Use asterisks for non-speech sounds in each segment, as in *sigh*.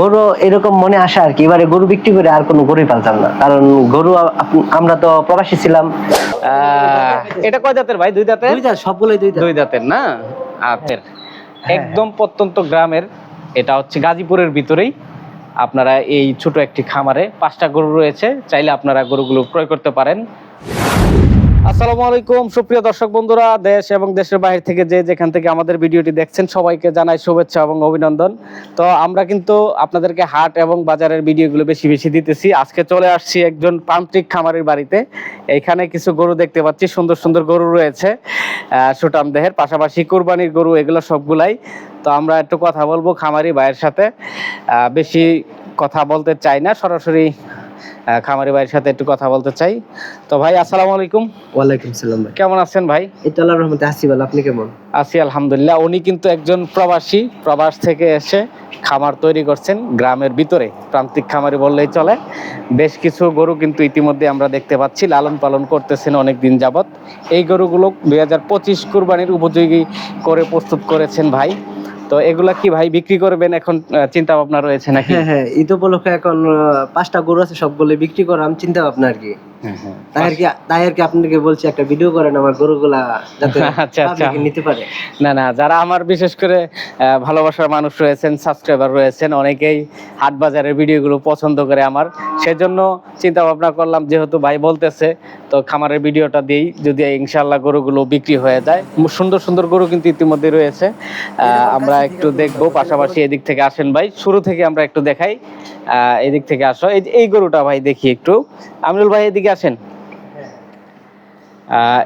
গরু এরকম মনে আসে আর কি। এবারে গরু বিক্রি করে আর কোনো গরুই পালতাম না। কারণ গরু আমরা তো প্রবাসী ছিলাম। আহ, এটা কয় দাঁতের ভাই? দুই দাঁতের দুই দাঁত সবগুলোই দুই দাঁত দুই দাঁতের না? আচ্ছা একদম প্রত্যন্ত গ্রামের। এটা হচ্ছে গাজীপুরের ভিতরেই। আপনারা এই ছোট একটি খামারে পাঁচটা গরু রয়েছে। চাইলে আপনারা গরুগুলো ক্রয় করতে পারেন। আসসালামু আলাইকুম, সুপ্রিয় দর্শক বন্ধুরা, দেশ এবং দেশের বাইরে থেকে যে যেখান থেকে আমাদের ভিডিওটি দেখছেন, সবাইকে জানাই শুভেচ্ছা এবং অভিনন্দন। তো আমরা কিন্তু আপনাদেরকে হাট এবং বাজারের ভিডিওগুলো বেশি বেশি দিতেছি। আজকে চলে আসছি একজন প্রান্তিক খামারের বাড়িতে। এখানে কিছু গরু দেখতে পাচ্ছি, সুন্দর সুন্দর গরু রয়েছে সুটাম দেহের, পাশাপাশি কুরবানির গরু, এগুলো সবগুলাই। তো আমরা একটু কথা বলব খামারি ভাইয়ের সাথে। বেশি কথা বলতে চাই না, সরাসরি খামারি ভাইয়ের সাথে একটু কথা বলতে চাই। তো ভাই আসসালামু আলাইকুম। ওয়ালাইকুম সালাম ভাই। কেমন আছেন ভাই? এই তো আল্লাহর রহমতে আসি ভালো আপনি কেমন? আছি আলহামদুলিল্লাহ। উনি কিন্তু একজন প্রবাসী প্রবাস থেকে এসে খামার তৈরি করছেন গ্রামের ভিতরে প্রান্তিক খামারি বললেই চলে। বেশ কিছু গরু কিন্তু ইতিমধ্যে আমরা দেখতে পাচ্ছি লালন পালন করতেছেন অনেক দিন যাবৎ। এই গরুগুলো দুই হাজার পঁচিশ কুরবানির উপযোগী করে প্রস্তুত করেছেন ভাই। তো এগুলা কি ভাই বিক্রি করবেন? এখন চিন্তা ভাবনা রয়েছে নাকি? হ্যাঁ হ্যাঁ ঈদ উপলক্ষে এখন পাঁচটা গরু আছে সবগুলো বিক্রি করাম চিন্তা ভাবনা আর কি। তাই আর কি তাই আর কি আপনাকে বলছি একটা ভিডিও করেন আমার গরুগুলা যাতে *laughs* আচ্ছা, আচ্ছা। নিতে পারে। না না যারা আমার বিশেষ করে ভালোবাসার মানুষ রয়েছেন সাবস্ক্রাইবার রয়েছেন অনেকেই হাট বাজারের ভিডিওগুলো পছন্দ করে আমার। সেজন্য চিন্তা ভাবনা করলাম যেহেতু ভাই বলতেছে তো খামারের ভিডিওটা দিই যদি ইনশাল্লাহ গরুগুলো বিক্রি হয়ে যায়। সুন্দর সুন্দর গরু কিন্তু ইতিমধ্যে রয়েছে। আহ, আমরা একটু দেখব পাশাপাশি এদিক থেকে আসেন ভাই। শুরু থেকে আমরা একটু দেখাই। এদিক থেকে আসো। এই গরুটা ভাই দেখি একটু। আমিরুল ভাই এদিকে আসেন।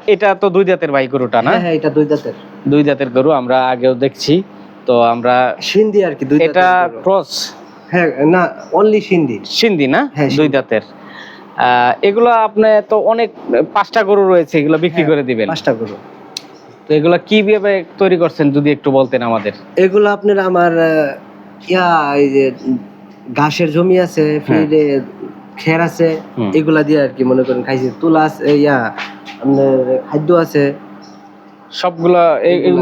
এটা তো দুই জাতের ভাই গরুটা না? হ্যাঁ হ্যাঁ এটা দুই দাঁতের দুই জাতের গরু আমরা আগেও দেখছি। তো আমরা সিন্ধি আর কি দুই এটা ক্রস? হ্যাঁ না অনলি সিন্ধি। সিন্ধি না? হ্যাঁ, দুই আহ, এগুলো আপনি তো অনেক পাঁচটা গরু রয়েছে এগুলো বিক্রি করে দিবেন। পাঁচটা গরু। তো এগুলো কীভাবে তৈরি করছেন যদি একটু বলতেন আমাদের? এগুলো আপনার আমার ইয়া এই যে ঘাসের জমি আছে ফিরে খের আছে এগুলা দিয়ে আর কি মনে করেন খাইছি। তুলা আছে ইয়া আপনার খাদ্য আছে। সবগুলো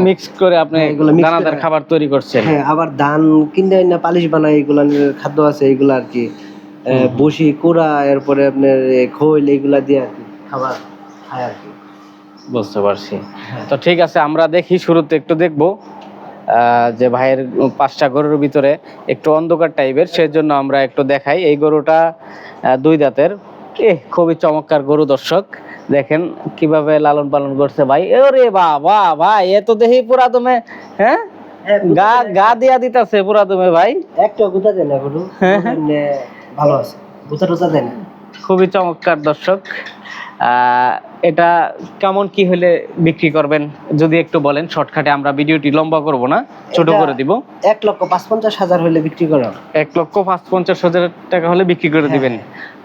মিক্স করে আপনি হ্যাঁ, দানাদার খাবার তৈরি করছেন? হ্যাঁ আবার ধান কিনে না পালিশ বানাই এগুলা খাদ্য আছে এগুলা আর কি। বসি কুড়া এরপরে আপনার খৈল এগুলা দিয়ে আর কি খাবার খায় আর কি। বুঝতে পারছি। হ্যাঁ। তো ঠিক আছে আমরা দেখি শুরুতে একটু দেখব যে ভাইয়ের পাঁচটা গরুর ভিতরে একটু অন্ধকার টাইপের সেজন্য আমরা একটু দেখাই। এই গরুটা দুই দাঁতের। এ খুবই চমৎকার গরু দর্শক। দেখেন কীভাবে লালন পালন করছে ভাই। ওরে বাবা ভাই এ তো দেখি পুরা তুমি হ্যাঁ গা গা দিয়া দিতাছে পুরা তুমি ভাই। একটা গুতা দেয় না গরু হ্যাঁ। ভালো আছে গুতা টুতা দেয় না। খুবই চমৎকার দর্শক। এটা কেমন কি হলে বিক্রি করবেন? যদি একটু বলেন শর্টকাটে আমরা ভিডিওটি লম্বা করব না ছোট করে দিব। এক লক্ষ পাঁচ পঞ্চাশ হাজার হলে বিক্রি করা। এক লক্ষ পাঁচ পঞ্চাশ হাজার টাকা হলে বিক্রি করে হ্যাঁ। দিবেন।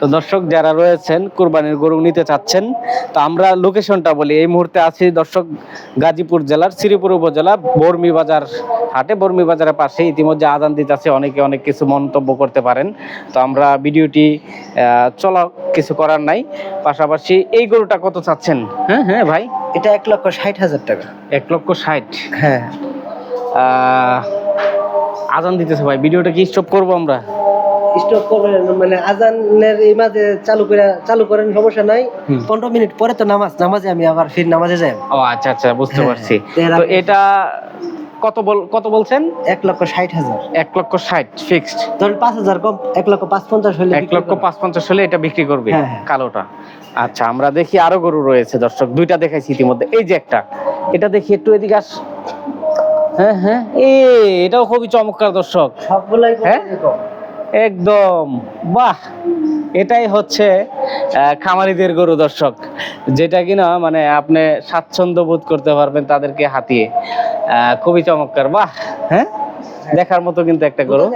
তো দর্শক যারা রয়েছেন কুরবানির গরু নিতে চাচ্ছেন তো আমরা লোকেশনটা বলি। এই মুহূর্তে আছি দর্শক গাজীপুর জেলার শ্রীপুর উপজেলা বর্মি বাজার হাটে। বর্মি বাজারের পাশে ইতিমধ্যে আদান দিতে আছে অনেকে অনেক কিছু মন্তব্য করতে পারেন। তো আমরা ভিডিওটি আহ, চলা কিছু করার নাই। পাশাপাশি এই গরুটা কত চাচ্ছেন? হ্যাঁ হ্যাঁ ভাই। এটা এক লক্ষ ষাট হাজার টাকা। এক লক্ষ ষাট। হ্যাঁ। আজান দিতেছে ভাই ভিডিওটা কি স্টপ করব আমরা? স্টপ করবেন মানে আজানের এই মাঝে চালু করে চালু করেন সমস্যা নাই। পনেরো মিনিট পরে তো নামাজ নামাজে আমি আবার ফির নামাজে যাই। ও আচ্ছা আচ্ছা বুঝতে হ্যাঁ, পারছি। তো এটা কত বল কত বলছেন? এক লক্ষ ষাট হাজার। এক লক্ষ ষাট ফিক্সড ধরেন পাঁচ হাজার কম এক লক্ষ পাঁচ পঞ্চাশ হলে এক লক্ষ। পাঁচ পঞ্চাশ হলে এটা বিক্রি করবে হ্যাঁ, হ্যাঁ। কালোটা। আচ্ছা আমরা দেখি আরও গরু রয়েছে দর্শক। দুইটা দেখাইছি ইতিমধ্যে। এই যে একটা এটা দেখি একটু এদিকে আস। হ্যাঁ হ্যাঁ এ এটাও খুবই চমৎকার দর্শক। সবগুলাই হ্যাঁ? একদম। বাহ! এটাই হচ্ছে খামারিদের গরু দর্শক যেটা কিনা মানে আপনি স্বাচ্ছন্দ্য বোধ করতে পারবেন তাদেরকে হাতিয়ে। খুবই চমৎকার বাহ! হ্যাঁ? দেখার মতো কিন্তু একটা গরু।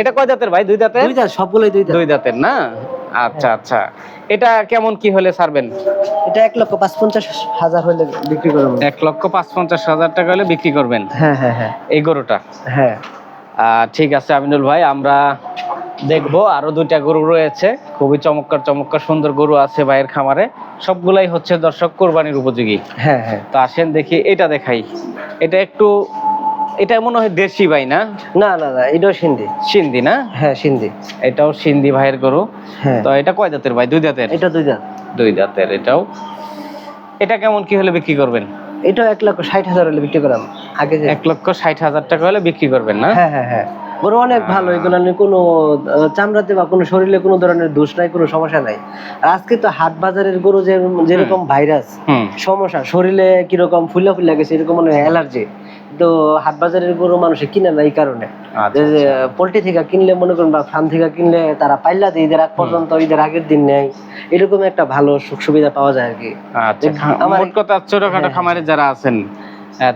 এটা কয় দাঁতের ভাই? দুই দাঁতের দুই দাঁত সবগুলোই দুই দাঁত দুই দাঁতের না? আচ্ছা আচ্ছা। এটা কেমন কি হলে ছাড়বেন? এটা এক লক্ষ পাঁচ পঞ্চাশ হাজার হলে বিক্রি করব। এক লক্ষ পাঁচ পঞ্চাশ হাজার টাকা হলে বিক্রি করবেন? হ্যাঁ হ্যাঁ হ্যাঁ। এই গরুটা? হ্যাঁ। আহ, ঠিক আছে আমিনুল ভাই আমরা দেখব আরও দুইটা গরু রয়েছে। খুবই চমৎকার চমৎকার সুন্দর গরু আছে ভাইয়ের খামারে। সবগুলাই হচ্ছে দর্শক কোরবানির উপযোগী। হ্যাঁ হ্যাঁ। তো আসেন দেখি এটা দেখাই। এটা একটু এটা মনে হয় দেশি ভাই না? না না না এটাও সিন্ধি। সিন্ধি না? হ্যাঁ সিন্ধি। এটাও সিন্ধি ভাইয়ের গরু। হ্যাঁ। তো এটা কয় দাঁতের ভাই? দুই দাঁতের এটা দুই দাঁত দুই দাঁতের এটাও। এটা কেমন কি হলে বিক্রি করবেন? এটা এক লক্ষ ষাট হাজার হলে বিক্রি করাম। আগে যে এক লক্ষ ষাট হাজার টাকা হলে বিক্রি করবেন না? হ্যাঁ হ্যাঁ হ্যাঁ। গরু অনেক ভালো এগুলো নিয়ে কোনো চামড়াতে বা কোনো শরীরে কোনো ধরনের দোষ নাই কোনো সমস্যা নাই। আর আজকে তো হাট বাজারের গরু যে যেরকম ভাইরাস সমস্যা শরীরে কীরকম ফুলা ফুলা গেছে এরকম মনে অ্যালার্জি। তো হাট বাজারের গরু মানুষে কিনে না এই কারণে। আচ্ছা, পোল্ট্রি থেকে কিনলে মনে করেন বা ফার্ম থেকে কিনলে তারা পাইলা দিয়ে ঈদের আগ পর্যন্ত ঈদের আগের দিন নেয়। এরকম একটা ভালো সুখ সুবিধা পাওয়া যায় আর কি। আচ্ছা আমার- কথা ছোটখাটো হ্যাঁ। খামারে যারা আছেন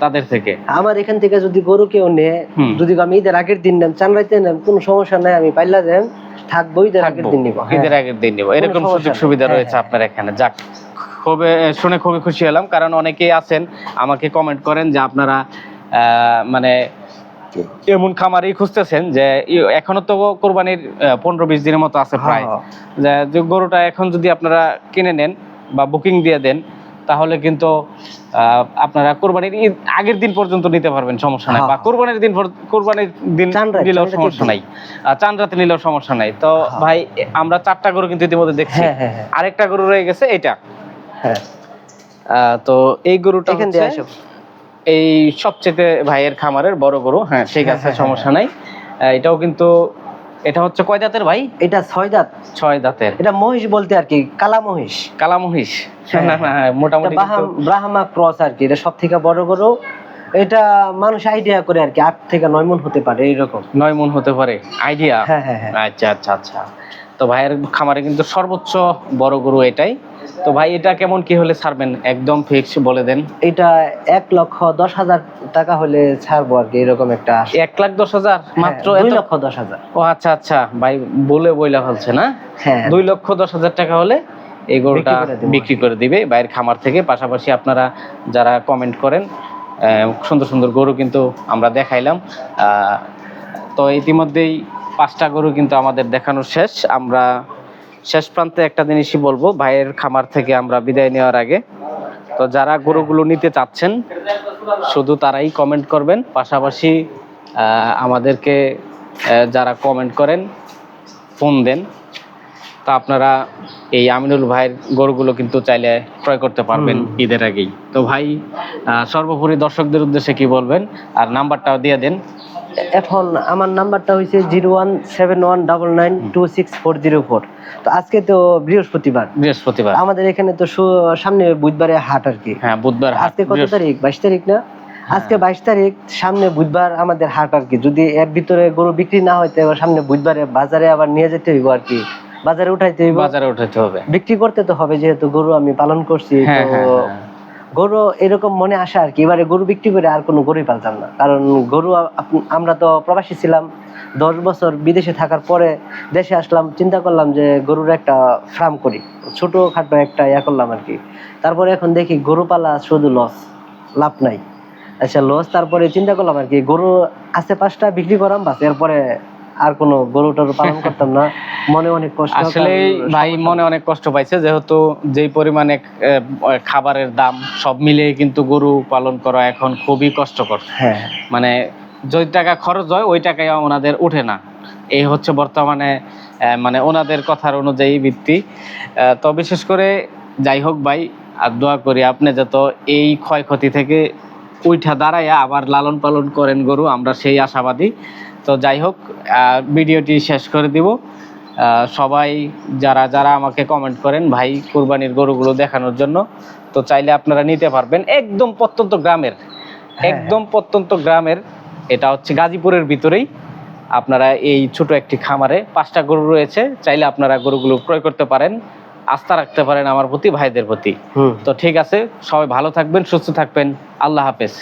তাদের থেকে। আমার এখান থেকে যদি গরু কেউ নেয় যদি আমি ঈদের আগের দিন নেন চানরাইতে নেন কোনো সমস্যা নাই আমি পাইলা দেন থাকব ঈদের আগের দিন নিবো হ্যাঁ। ঈদের আগের দিন নিবো। এরকম সুযোগ সুবিধা হ্যাঁ, রয়েছে হ্যাঁ। আপনার এখানে। যাক খুবই শুনে খুবই খুশি হলাম কারণ অনেকেই আছেন আমাকে কমেন্ট করেন যে আপনারা মানে এমন খামারই খুঁজতেছেন যে এখনও তো কোরবানির পনেরো বিশ দিনের মতো আছে প্রায়। যে গরুটা এখন যদি আপনারা কিনে নেন বা বুকিং দিয়ে দেন তাহলে কিন্তু আপনারা কোরবানির ঈদ আগের দিন পর্যন্ত নিতে পারবেন সমস্যা নাই। হ্যাঁ। বা কোরবানির দিন কোরবানির দিন নিলেও সমস্যা নাই। চান রাতে নিলেও সমস্যা নাই। তো হ্যাঁ। ভাই আমরা চারটা গরু কিন্তু ইতিমধ্যে দেখছি। হ্যাঁ আরেকটা গরু রয়ে গেছে এটা হ্যাঁ। আহ, তো এই গরুটা এই সবচেয়ে ভাইয়ের খামারের বড় গরু। হ্যাঁ ঠিক আছে সমস্যা নাই। এটাও কিন্তু এটা হচ্ছে কয় দাঁতের ভাই? এটা ছয় দাঁত। ছয় দাঁতের। এটা মহিষ বলতে আর কি কালা মহিষ। কালা মহিষ হ্যাঁ, না না মোটামুটি ব্রাহ্মা ক্রস আর কি এটা সব থেকে বড় গরু। এটা মানুষ আইডিয়া করে আর কি আট থেকে নয় মন হতে পারে এইরকম। নয় মন হতে পারে আইডিয়া হ্যাঁ হ্যাঁ হ্যাঁ। আচ্ছা আচ্ছা আচ্ছা। তো ভাইয়ের খামারে কিন্তু সর্বোচ্চ বড় গরু এটাই। তো ভাই এটা কেমন কি হলে ছাড়বেন? একদম ফিক্স বলে দেন। এটা এক লক্ষ দশ হাজার টাকা হলে ছাড়বো আর কি এরকম একটা এক লাখ দশ হাজার? মাত্র হ্যাঁ, দুই লক্ষ দশ হাজার। ও আচ্ছা আচ্ছা। ভাই বলে বইলা ফেলছে না? হ্যাঁ। দুই লক্ষ দশ হাজার টাকা হলে এই গরুটা বিক্রি করে দেবো। বাইরের খামার থেকে। পাশাপাশি আপনারা যারা কমেন্ট করেন আহ, সুন্দর সুন্দর গরু কিন্তু আমরা দেখাইলাম। আহ, তো ইতিমধ্যেই পাঁচটা গরু কিন্তু আমাদের দেখানো শেষ। আমরা শেষ প্রান্তে একটা জিনিসই বলব ভাইয়ের খামার থেকে আমরা বিদায় নেওয়ার আগে। তো যারা গরুগুলো নিতে চাচ্ছেন শুধু তারাই কমেন্ট করবেন পাশাপাশি আমাদেরকে যারা কমেন্ট করেন ফোন দেন। তা আপনারা এই আমিনুল ভাইয়ের গরুগুলো কিন্তু চাইলে ক্রয় করতে পারবেন ঈদের আগেই। তো ভাই সর্বোপরি দর্শকদের উদ্দেশ্যে কি বলবেন? আর নাম্বারটাও দিয়ে দেন। এখন আমার নাম্বারটা হয়েছে zero one seven one double nine two six four zero four. তো আজকে তো বৃহস্পতিবার। বৃহস্পতিবার। আমাদের এখানে তো সামনে বুধবারে হাট আর কি। হ্যাঁ বুধবার হাট আজকে কত তারিখ? বাইশ তারিখ না? আজকে বাইশ তারিখ সামনে বুধবার আমাদের হাট আর কি। যদি এর ভিতরে গরু বিক্রি না হয় তো সামনে বুধবারে বাজারে আবার নিয়ে যেতে হইব আর কি। বাজারে উঠাইতে হইব। বাজারে উঠাইতে হবে। বিক্রি করতে তো হবে যেহেতু গরু আমি পালন করছি হ্যাঁ তো হ্যাঁ হ্যাঁ। গরু এরকম মনে আসা আর কি। এবারে গরু বিক্রি করে আর কোনো গরুই পালতাম না। কারণ গরু আমরা তো প্রবাসী ছিলাম। দশ বছর বিদেশে থাকার পরে দেশে আসলাম, চিন্তা করলাম যে গরুর একটা ফার্ম করি। ছোট খাটো একটা ইয়া করলাম আর কি। তারপরে এখন দেখি গরু পালা শুধু লস লাভ নাই। আচ্ছা লস তারপরে চিন্তা করলাম আর কি, গরু আছে পাঁচটা, বিক্রি করাম বাস। এরপরে আর কোনো গরু টরু পালন করতাম না। মনে অনেক কষ্ট *laughs* আসলে ভাই মনে অনেক কষ্ট পাইছে যেহেতু যেই পরিমাণে খাবারের দাম সব মিলিয়ে কিন্তু গরু পালন করা এখন খুবই কষ্টকর। হ্যাঁ। মানে যে টাকা খরচ হয় ওই টাকায় ওনাদের উঠে না। এই হচ্ছে বর্তমানে মানে ওনাদের কথার অনুযায়ী ভিত্তি। আহ, তো বিশেষ করে যাই হোক ভাই আর দোয়া করি আপনি যত এই ক্ষয়ক্ষতি থেকে উইঠা দাঁড়াইয়া আবার লালন পালন করেন গরু আমরা সেই আশাবাদী। তো যাই হোক ভিডিওটি শেষ করে দিব। সবাই যারা যারা আমাকে কমেন্ট করেন ভাই কুরবানির গরুগুলো দেখানোর জন্য তো চাইলে আপনারা নিতে পারবেন। একদম প্রত্যন্ত গ্রামের হ্যাঁ। একদম প্রত্যন্ত গ্রামের এটা হচ্ছে গাজীপুরের ভিতরেই। আপনারা এই ছোট একটি খামারে পাঁচটা গরু রয়েছে চাইলে আপনারা গরুগুলো ক্রয় করতে পারেন আস্থা রাখতে পারেন আমার প্রতি ভাইদের প্রতি। তো ঠিক আছে সবাই ভালো থাকবেন সুস্থ থাকবেন আল্লাহ হাফেজ।